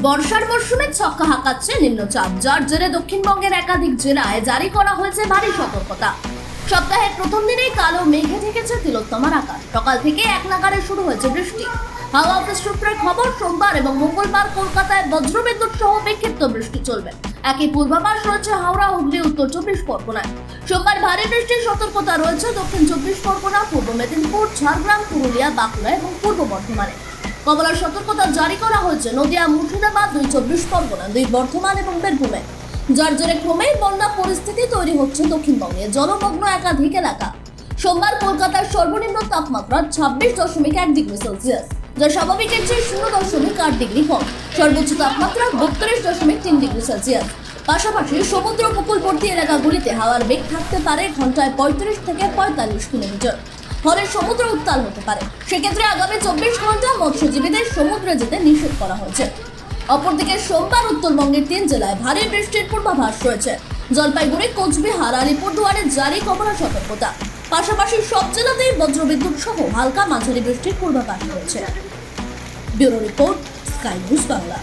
বর্ষার মরশুমে ছক্কা হাঁকাচ্ছে নিম্নচাপ, যার জেরে দক্ষিণবঙ্গের একাধিক জেলায় জারি করা হয়েছে ভারী সতর্কতা। সপ্তাহের প্রথম দিনেই কালো মেঘে ঢেকেছে তিলোত্তমার আকাশ সকাল থেকে এক নাগারে শুরু হয়েছে বৃষ্টি। হাওয়া অফিস সূত্রের খবর, সোমবার এবং মঙ্গলবার কলকাতায় বজ্রবিদ্যুৎ সহ বিক্ষিপ্ত বৃষ্টি চলবে। একই পূর্বাভাস রয়েছে হাওড়া, হুগলি, উত্তর চব্বিশ পরগনায়। সোমবার ভারী বৃষ্টির সতর্কতা রয়েছে দক্ষিণ চব্বিশ পরগনা, পূর্ব মেদিনীপুর, ঝাড়গ্রাম, পুরুলিয়া, বাঁকুড়া এবং পূর্ব বর্ধমানে। কমলার সতর্কতা জারি করা হয়েছে। নদিয়া, মুর্শিদাবাদ, দুই চব্বিশ পরগনা, দুই বর্ধমান এবং বীরভূমে। যার জেরে ক্রমেই বন্যা পরিস্থিতি তৈরি হচ্ছে দক্ষিণবঙ্গে। জলমগ্ন একাধিক এলাকা। সোমবার কলকাতার সর্বনিম্ন তাপমাত্রা ছাব্বিশ দশমিক এক ডিগ্রি সেলসিয়াস, যা স্বাভাবিকের চেয়ে শূন্য দশমিক আট ডিগ্রি কম। সর্বোচ্চ তাপমাত্রা বত্রিশ দশমিক তিন ডিগ্রি সেলসিয়াস। পাশাপাশি সমুদ্র উপকূলবর্তী এলাকাগুলিতে হাওয়ার বেগ থাকতে পারে ঘন্টায় পঁয়ত্রিশ থেকে পঁয়তাল্লিশ কিলোমিটার। ফলে সমুদ্র উত্তাল হতে পারে। সেক্ষেত্রে আগামী চব্বিশ ঘণ্টা মৎস্যজীবীদের সমুদ্রে যেতে নিষেধ করা হয়েছে। অপরদিকে সোমবার উত্তরবঙ্গের তিন জেলায় ভারী বৃষ্টির পূর্বাভাস রয়েছে। জলপাইগুড়ি, কোচবিহার আলিপুরদুয়ারে জারি কমলা সতর্কতা। পাশাপাশি সব জেলাতেই বজ্রবিদ্যুৎ সহ হালকা মাঝারি বৃষ্টির পূর্বাভাস রয়েছে। Bureau report, Sky News Bangla.